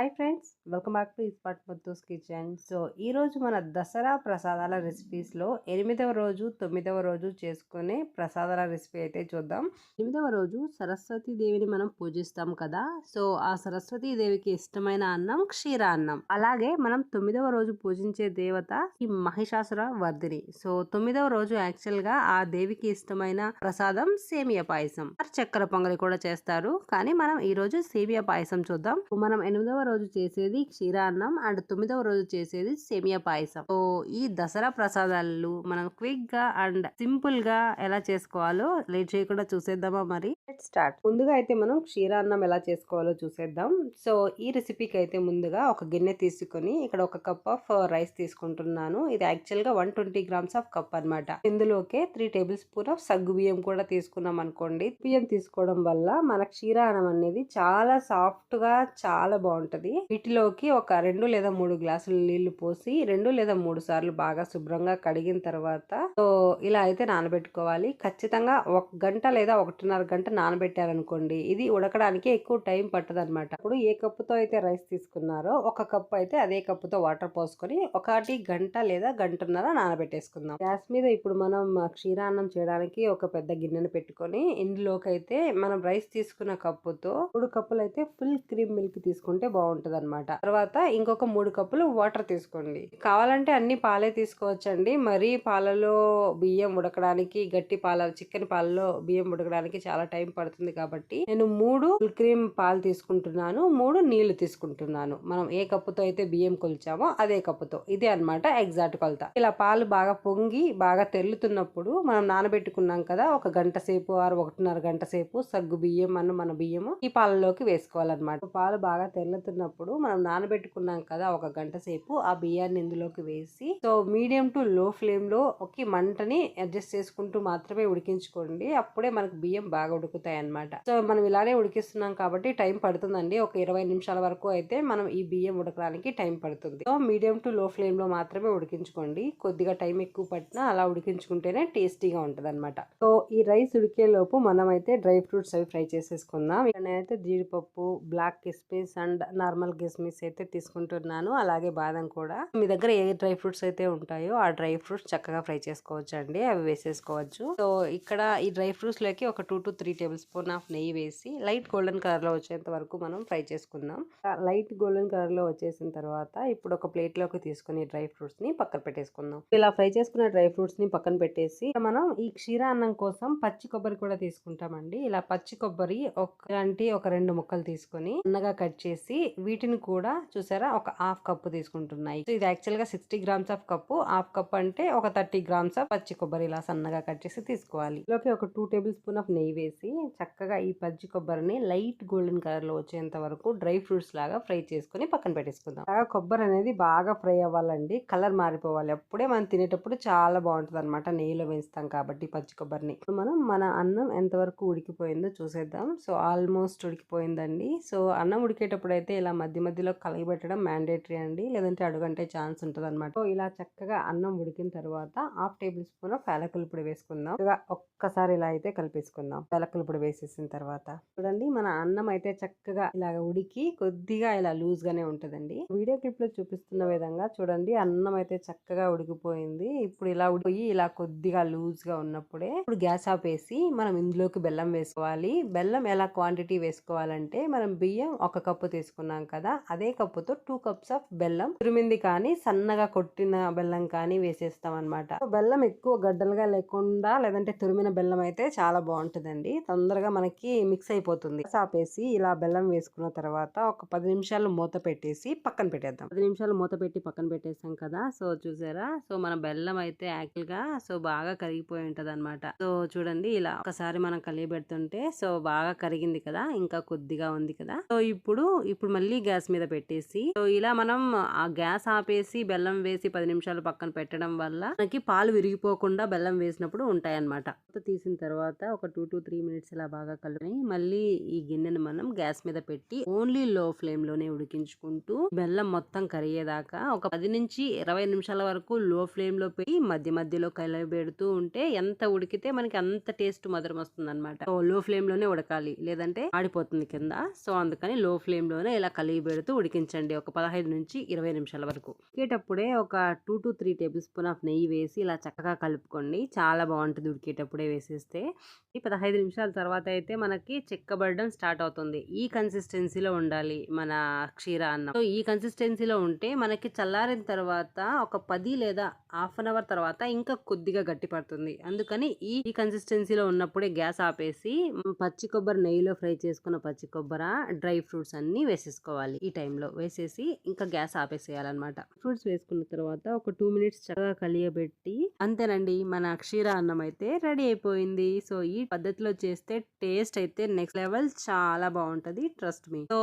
Hi friends welcome back to Ispat Muthu's kitchen. So ఈ రోజు మన దసరా ప్రసాదాల రెసిపీస్లో ఎనిమిదవ రోజు తొమ్మిదవ రోజు చేసుకునే ప్రసాదాల రెసిపీ అయితే చూద్దాం. ఎనిమిదవ రోజు సరస్వతి దేవిని మనం పూజిస్తాం కదా. సో ఆ సరస్వతి దేవికి ఇష్టమైన అన్నం క్షీర అన్నం. అలాగే మనం తొమ్మిదవ రోజు పూజించే దేవత ఈ మహిషాసుర వర్ధిని. సో తొమ్మిదవ రోజు యాక్చువల్గా ఆ దేవికి ఇష్టమైన ప్రసాదం సేమియా పాయసం. చక్కెర పొంగలి కూడా చేస్తారు. కానీ మనం ఈ రోజు సేమియా పాయసం చూద్దాం. మనం ఎనిమిదవ రోజు చేసేది క్షీరాన్నం అండ్ తొమ్మిదవ రోజు చేసేది సేమియా పాయసం. సో ఈ దసరా ప్రసాదాలు మనం క్విక్గా అండ్ సింపుల్గా ఎలా చేసుకోవాలో లేట్ చేయకుండా చూసేద్దామా మరి? స్టార్ట్ ముందుగా అయితే మనం క్షీరాన్నం ఎలా చేసుకోవాలో చూసేద్దాం. సో ఈ రెసిపీకి అయితే ముందుగా ఒక గిన్నె తీసుకొని ఇక్కడ ఒక కప్ ఆఫ్ uh, రైస్ తీసుకుంటున్నాను. ఇది యాక్చువల్గా one twenty grams of cup అన్నమాట. ఇందులోకే త్రీ టేబుల్ స్పూన్ ఆఫ్ సగ్గు బియ్యం కూడా తీసుకున్నాం అనుకోండి. బియ్యం తీసుకోవడం వల్ల మన క్షీరాన్నం అనేది చాలా సాఫ్ట్గా చాలా బాగుంటది. వీటిలోకి ఒక రెండు లేదా మూడు గ్లాసులు నీళ్ళు పోసి రెండు లేదా మూడు సార్లు బాగా శుభ్రంగా కడిగిన తర్వాత సో ఇలా అయితే నానబెట్టుకోవాలి. ఖచ్చితంగా ఒక గంట లేదా ఒకటిన్నర గంట నానబెట్టారనుకోండి ఇది ఉడకడానికి ఎక్కువ టైం పట్టదు అనమాట ఇప్పుడు ఏ కప్పుతో అయితే రైస్ తీసుకున్నారో ఒక కప్పు అయితే అదే కప్పుతో వాటర్ పోసుకొని ఒకటి గంట లేదా గంటన్నర నానబెట్టేసుకుందాం. గ్యాస్ మీద ఇప్పుడు మనం క్షీరాన్నం చేయడానికి ఒక పెద్ద గిన్నెను పెట్టుకొని ఇందులోకి అయితే మనం రైస్ తీసుకున్న కప్పుతో మూడు కప్పులు అయితే ఫుల్ క్రీమ్ మిల్క్ తీసుకుంటే బాగుంటది అనమాట తర్వాత ఇంకొక మూడు కప్పులు వాటర్ తీసుకోండి. కావాలంటే అన్ని పాలే తీసుకోవచ్చండి. మరీ పాలలో బియ్యం ఉడకడానికి గట్టి పాల చికెన్ పాలలో బియ్యం ఉడకడానికి చాలా టైం పడుతుంది కాబట్టి నేను మూడు ఫుల్ క్రీమ్ పాలు తీసుకుంటున్నాను మూడు నీళ్ళు తీసుకుంటున్నాను. మనం ఏ కప్పుతో అయితే బియ్యం కొలిచామో అదే కప్పుతో. ఇదే అన్నమాట ఎగ్జాక్ట్ కొలత. ఇలా పాలు బాగా పొంగి బాగా తెల్లుతున్నప్పుడు మనం నానబెట్టుకున్నాం కదా ఒక గంట సేపు ఆరు ఒకటిన్నర గంట సేపు సగ్గు బియ్యం అన్న మన బియ్యము ఈ పాలలోకి వేసుకోవాలన్నమాట. పాలు బాగా తెల్లుతున్నప్పుడు మనం నానబెట్టుకున్నాం కదా ఒక గంట సేపు ఆ బియ్యాన్ని ఇందులోకి వేసి సో మీడియం టు లో ఫ్లేమ్లో ఒక మంటని అడ్జస్ట్ చేసుకుంటూ మాత్రమే ఉడికించుకోండి. అప్పుడే మనకు బియ్యం బాగా ఉడుకుతాయి అన్నమాట సో మనం ఇలానే ఉడికిస్తున్నాం కాబట్టి టైం పడుతుందండి. ఒక ఇరవై నిమిషాల వరకు అయితే మనం ఈ బియ్యం ఉడకడానికి టైం పడుతుంది. సో మీడియం టు లో ఫ్లేమ్లో మాత్రమే ఉడికించుకోండి. కొద్దిగా టైం ఎక్కువ పట్టినా అలా ఉడికించుకుంటేనే టేస్టీగా ఉంటుంది అనమాట సో ఈ రైస్ ఉడికే లోపు మనం అయితే డ్రై ఫ్రూట్స్ అవి ఫ్రై చేసేసుకుందాం. ఇక్కడ నేనైతే జీడిపప్పు బ్లాక్ కిస్మిస్ అండ్ నార్మల్ కిస్మిస్ అయితే తీసుకుంటున్నాను. అలాగే బాదం కూడా. మీ దగ్గర ఏ డ్రై ఫ్రూట్స్ అయితే ఉంటాయో ఆ డ్రై ఫ్రూట్స్ చక్కగా ఫ్రై చేసుకోవచ్చు అండి అవి వేసేసుకోవచ్చు. సో ఇక్కడ ఈ డ్రై ఫ్రూట్స్లోకి ఒక two to three tablespoon of నెయ్యి వేసి లైట్ గోల్డెన్ కలర్లో వచ్చేంత వరకు మనం ఫ్రై చేసుకుందాం. లైట్ గోల్డెన్ కలర్లో వచ్చేసిన తర్వాత ఇప్పుడు ఒక ప్లేట్లోకి తీసుకుని డ్రై ఫ్రూట్స్ని పక్కన పెట్టేసుకుందాం. ఇలా ఫ్రై చేసుకున్న డ్రై ఫ్రూట్స్ని పక్కన పెట్టేసి మనం ఈ క్షీర అన్నం కోసం పచ్చి కొబ్బరి కూడా తీసుకుంటామండి. ఇలా పచ్చి కొబ్బరి ఒకటి ఒక రెండు ముక్కలు తీసుకొని అన్నగా కట్ చేసి వీటిని కూడా చూసారా? ఒక హాఫ్ కప్పు తీసుకుంటున్నాయి. ఇది యాక్చువల్గా sixty grams of cup. Half cup అంటే ఒక థర్టీ గ్రామ్స్ ఆఫ్ పచ్చి కొబ్బరి ఇలా సన్నగా కట్ చేసి తీసుకోవాలి. ఇందులోకి ఒక టూ టేబుల్ స్పూన్ ఆఫ్ నెయ్యి వేసి చక్కగా ఈ పచ్చి కొబ్బరిని లైట్ గోల్డెన్ కలర్లో వచ్చేంత వరకు డ్రై ఫ్రూట్స్ లాగా ఫ్రై చేసుకుని పక్కన పెట్టేసుకుందాం. అలాగా కొబ్బరి అనేది బాగా ఫ్రై అవ్వాలండి. కలర్ మారిపోవాలి. అప్పుడే మనం తినేటప్పుడు చాలా బాగుంటుంది అనమాట నెయ్యిలో వేస్తాం కాబట్టి పచ్చి కొబ్బరిని. ఇప్పుడు మనం మన అన్నం ఎంతవరకు ఉడికిపోయిందో చూసేద్దాం. సో ఆల్మోస్ట్ ఉడికిపోయిందండి. సో అన్నం ఉడికేటప్పుడు అయితే ఇలా మధ్య మధ్యలో కలగబెట్టడం మ్యాండేటరీ అండి. లేదంటే అడుగంటే ఛాన్స్ ఉంటుంది అనమాట సో ఇలా చక్కగా అన్నం ఉడికిన తర్వాత హాఫ్ టేబుల్ స్పూన్ పేలకలు ఇప్పుడు పొడి వేసుకుందాం. ఒక్కసారి ఇలా అయితే కలిపేసుకుందాం. యాలకుల పొడి వేసేసిన తర్వాత చూడండి మన అన్నం అయితే చక్కగా ఇలాగ ఉడికి కొద్దిగా ఇలా లూజ్ గానే ఉంటుందండి. వీడియో క్లిప్లో చూపిస్తున్న విధంగా చూడండి అన్నం అయితే చక్కగా ఉడికిపోయింది. ఇప్పుడు ఇలా ఉడిపోయి ఇలా కొద్దిగా లూజ్గా ఉన్నప్పుడే ఇప్పుడు గ్యాస్ ఆపేసి మనం ఇందులోకి బెల్లం వేసుకోవాలి. బెల్లం ఎలా క్వాంటిటీ వేసుకోవాలంటే మనం బియ్యం ఒక కప్పు తీసుకున్నాం కదా అదే కప్పుతో టూ కప్స్ ఆఫ్ బెల్లం తురిమింది కానీ సన్నగా కొట్టిన బెల్లం కానీ వేసేస్తాం అనమాట బెల్లం ఎక్కువ గడ్డలుగా లేకుండా లేదంటే తురిమిన బెల్లం అయితే చాలా బాగుంటుందండి. తొందరగా మనకి మిక్స్ అయిపోతుంది. ఆపేసి ఇలా బెల్లం వేసుకున్న తర్వాత ఒక పది నిమిషాలు మూత పెట్టేసి పక్కన పెట్టేద్దాం. పది నిమిషాలు మూత పెట్టి పక్కన పెట్టేసాం కదా సో చూసారా? సో మన బెల్లం అయితే యాక్చువల్గా సో బాగా కరిగిపోయి ఉంటది అనమాట సో చూడండి ఇలా ఒకసారి మనం కలియబెడుతుంటే సో బాగా కరిగింది కదా ఇంకా కొద్దిగా ఉంది కదా. సో ఇప్పుడు ఇప్పుడు మళ్ళీ గ్యాస్ మీద పెట్టేసి సో ఇలా మనం ఆ గ్యాస్ ఆపేసి బెల్లం వేసి పది నిమిషాలు పక్కన పెట్టడం వల్ల మనకి పాలు విరిగిపోకుండా బెల్లం వేసినప్పుడు ఉంటాయన్నమాట. తీసిన తర్వాత ఒక two to three minutes minutes ఇలా బాగా కలుపుకొని మళ్ళీ ఈ గిన్నెను మనం గ్యాస్ మీద పెట్టి ఓన్లీ లో ఫ్లేమ్లోనే ఉడికించుకుంటూ బెల్లం మొత్తం కరిగేదాకా ఒక పది నుంచి ఇరవై నిమిషాల వరకు లో ఫ్లేమ్లో పెట్టి మధ్య మధ్యలో కలబెడుతూ ఉంటే ఎంత ఉడికితే మనకి అంత టేస్ట్ మధురం వస్తుంది అనమాట లో ఫ్లేమ్లోనే ఉడకాలి లేదంటే ఆడిపోతుంది కింద. సో అందుకని లో ఫ్లేమ్లోనే ఇలా కలిగి పెడుతూ ఉడికించండి ఒక పదహైదు నుంచి ఇరవై నిమిషాల వరకు. ఉడికేటప్పుడే ఒక two to three tablespoon of నెయ్యి వేసి ఇలా చక్కగా కలుపుకోండి. చాలా బాగుంటుంది ఉడికేటప్పుడే వేసేస్తే. ఈ పదహైదు నిమిషాల తర్వాత అయితే మనకి చెక్కబడడం స్టార్ట్ అవుతుంది. ఈ కన్సిస్టెన్సీలో ఉండాలి మన క్షీర అన్నం. సో ఈ కన్సిస్టెన్సీలో ఉంటే మనకి చల్లారిన తర్వాత ఒక పది లేదా హాఫ్ అన్ అవర్ తర్వాత ఇంకా కొద్దిగా గట్టి పడుతుంది. అందుకని ఈ కన్సిస్టెన్సీలో ఉన్నప్పుడే గ్యాస్ ఆపేసి పచ్చి కొబ్బరి నెయ్యిలో ఫ్రై చేసుకున్న పచ్చి కొబ్బరి డ్రై ఫ్రూట్స్ అన్ని వేసేసుకోవాలి ఈ టైంలో. వేసేసి ఇంకా గ్యాస్ ఆపేసేయాలన్నమాట. ఫ్రూట్స్ వేసుకున్న తర్వాత ఒక టూ మినిట్స్ చక్కగా కలియబెట్టి అంతేనండి మన క్షీర అన్నం అయితే రెడీ అయిపోయింది. సో ఈ పద్ధతిలో చేసి చేస్తే టేస్ట్ అయితే నెక్స్ట్ లెవెల్ చాలా బాగుంటది ట్రస్ట్ మీ. సో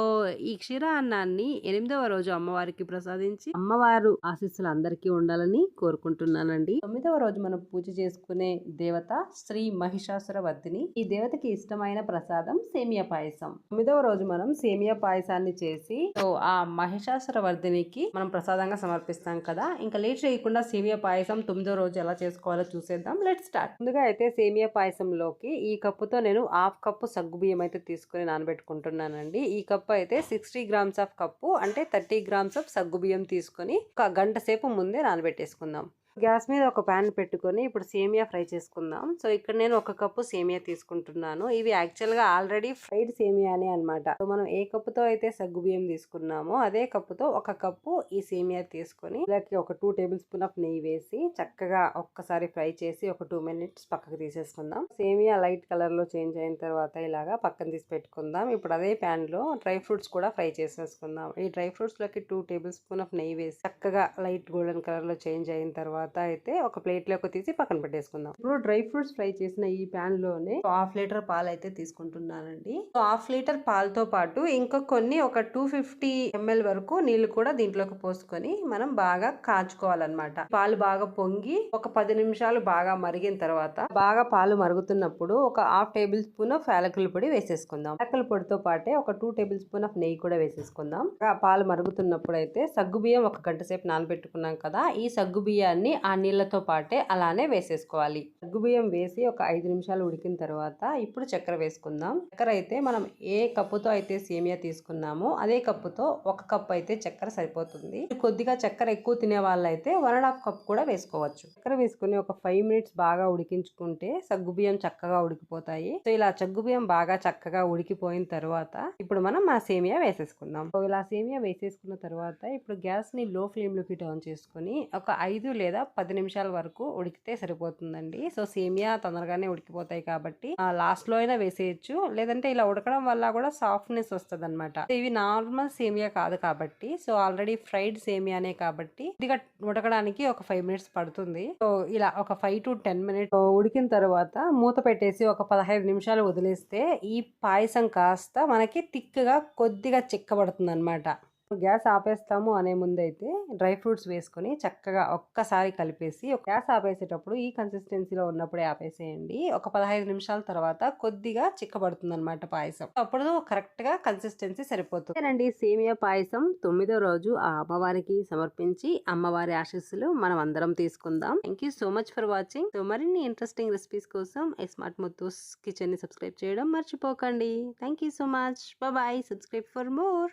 ఈ క్షీర అన్నాన్ని ఎనిమిదవ రోజు అమ్మవారికి ప్రసాదించి అమ్మవారు ఆశీస్సులు అందరికీ ఉండాలని కోరుకుంటున్నానండి. తొమ్మిదవ రోజు మనం పూజ చేసుకునే దేవత శ్రీ మహిషాసుర వర్ధిని ఈ దేవతకి ఇష్టమైన ప్రసాదం సేమియా పాయసం. తొమ్మిదవ రోజు మనం సేమియా పాయసాన్ని చేసి సో ఆ మహిషాసుర వర్ధినికి మనం ప్రసాదంగా సమర్పిస్తాం కదా. ఇంకా లేట్ చేయకుండా సేమియా పాయసం తొమ్మిదో రోజు ఎలా చేసుకోవాలో చూసేద్దాం. Let start. ముందుగా అయితే సేమియా పాయసంలోకి ఈ కప్పుతో నేను హాఫ్ కప్పు సగ్గుబియ్యం అయితే తీసుకుని నానబెట్టుకుంటున్నానండి. ఈ కప్పు అయితే సిక్స్టీ గ్రామ్స్ ఆఫ్ కప్పు అంటే థర్టీ గ్రామ్స్ ఆఫ్ సగ్గుబియ్యం తీసుకొని ఒక గంట సేపు ముందే నానబెట్టేసుకుందాం. గ్యాస్ మీద ఒక ప్యాన్ పెట్టుకొని ఇప్పుడు సేమియా ఫ్రై చేసుకుందాం. సో ఇక్కడ నేను ఒక కప్పు సేమియా తీసుకుంటున్నాను. ఇవి యాక్చువల్గా ఆల్రెడీ ఫ్రైడ్ సేమియానే అనమాట సో మనం ఏ కప్పుతో అయితే సగ్గు బియ్యం తీసుకున్నామో అదే కప్పుతో ఒక కప్పు ఈ సేమియా తీసుకొని ఇలాకి ఒక టూ టేబుల్ స్పూన్ ఆఫ్ నెయ్యి వేసి చక్కగా ఒక్కసారి ఫ్రై చేసి ఒక టూ మినిట్స్ పక్కకు తీసేసుకుందాం. సేమియా లైట్ కలర్లో చేంజ్ అయిన తర్వాత ఇలాగా పక్కన తీసి పెట్టుకుందాం. ఇప్పుడు అదే ప్యాన్లో డ్రై ఫ్రూట్స్ కూడా ఫ్రై చేసేసుకుందాం. ఈ డ్రై ఫ్రూట్స్లోకి టూ టేబుల్ స్పూన్ ఆఫ్ నెయ్యి వేసి చక్కగా లైట్ గోల్డెన్ కలర్లో చేంజ్ అయిన తర్వాత అయితే ఒక ప్లేట్లోకి తీసి పక్కన పెట్టేసుకుందాం. ఇప్పుడు డ్రై ఫ్రూట్స్ ఫ్రై చేసిన ఈ ప్యాన్లోనే హాఫ్ లీటర్ పాలు అయితే తీసుకుంటున్నానండి. సో హాఫ్ లీటర్ పాలతో పాటు ఇంకా కొన్ని ఒక టూ ఫిఫ్టీ ఎంఎల్ వరకు నీళ్ళు కూడా దీంట్లోకి పోసుకొని మనం బాగా కాచుకోవాలన్నమాట. పాలు బాగా పొంగి ఒక పది నిమిషాలు బాగా మరిగిన తర్వాత బాగా పాలు మరుగుతున్నప్పుడు ఒక హాఫ్ టేబుల్ స్పూన్ ఆఫ్ యాలకుల పొడి వేసేసుకుందాం. యాలకుల పొడితో పాటే ఒక టూ టేబుల్ స్పూన్ ఆఫ్ నెయ్యి కూడా వేసేసుకుందాం. పాలు మరుగుతున్నప్పుడు అయితే సగ్గు బియ్యం ఒక గంట సేపు నానబెట్టుకున్నాం కదా ఈ సగ్గు బియ్యాన్ని ఆ నీళ్ళతో పాటే అలానే వేసేసుకోవాలి. సగ్గుబియ్యం వేసి ఒక ఐదు నిమిషాలు ఉడికిన తర్వాత ఇప్పుడు చక్కెర వేసుకుందాం. చక్కెర అయితే మనం ఏ కప్పుతో అయితే సేమియా తీసుకున్నామో అదే కప్పుతో ఒక కప్ అయితే చక్కెర సరిపోతుంది. కొద్దిగా చక్కెర ఎక్కువ తినే వాళ్ళైతే వన్ అండ్ హాఫ్ కప్ కూడా వేసుకోవచ్చు. చక్కెర వేసుకుని ఒక ఫైవ్ మినిట్స్ బాగా ఉడికించుకుంటే సగ్గుబియ్యం చక్కగా ఉడికిపోతాయి. సో ఇలా చగ్గుబియ్యం బాగా చక్కగా ఉడికిపోయిన తర్వాత ఇప్పుడు మనం ఆ సేమియా వేసేసుకుందాం. సో ఇలా సేమియా వేసేసుకున్న తర్వాత ఇప్పుడు గ్యాస్ని లో ఫ్లేమ్లోకి టర్న్ చేసుకుని ఒక ఐదు లేదా పది నిమిషాల వరకు ఉడికితే సరిపోతుందండి. సో సేమియా తొందరగానే ఉడికిపోతాయి కాబట్టి లాస్ట్లో అయినా వేసేయచ్చు. లేదంటే ఇలా ఉడకడం వల్ల కూడా సాఫ్ట్నెస్ వస్తుంది అనమాట ఇవి నార్మల్ సేమియా కాదు కాబట్టి సో ఆల్రెడీ ఫ్రైడ్ సేమియానే కాబట్టి ఇదిగా ఉడకడానికి ఒక ఫైవ్ మినిట్స్ పడుతుంది. సో ఇలా ఒక ఫైవ్ టు టెన్ మినిట్స్ ఉడికిన తర్వాత మూత పెట్టేసి ఒక పదహైదు నిమిషాలు వదిలేస్తే ఈ పాయసం కాస్త మనకి తిక్కుగా కొద్దిగా చిక్కబడుతుంది అనమాట గ్యాస్ ఆపేస్తాము అనే ముందైతే డ్రై ఫ్రూట్స్ వేసుకొని చక్కగా ఒక్కసారి కలిపేసి గ్యాస్ ఆపేసేటప్పుడు ఈ కన్సిస్టెన్సీలో ఉన్నప్పుడే ఆపేసేయండి. ఒక పదహైదు నిమిషాల తర్వాత కొద్దిగా చిక్కబడుతుంది అనమాట పాయసం. అప్పుడు కరెక్ట్గా కన్సిస్టెన్సీ సరిపోతుంది. అండి సేమియా పాయసం. తొమ్మిదో రోజు ఆ అమ్మవారికి సమర్పించి అమ్మవారి ఆశీస్సులు మనం అందరం తీసుకుందాం. Thank you so much for watching so మరిన్ని ఇంట్రెస్టింగ్ రెసిపీస్ కోసం స్మార్ట్ ముత్తూస్ కిచెన్ని సబ్స్క్రైబ్ చేయడం మర్చిపోకండి. Thank you so much bye subscribe for more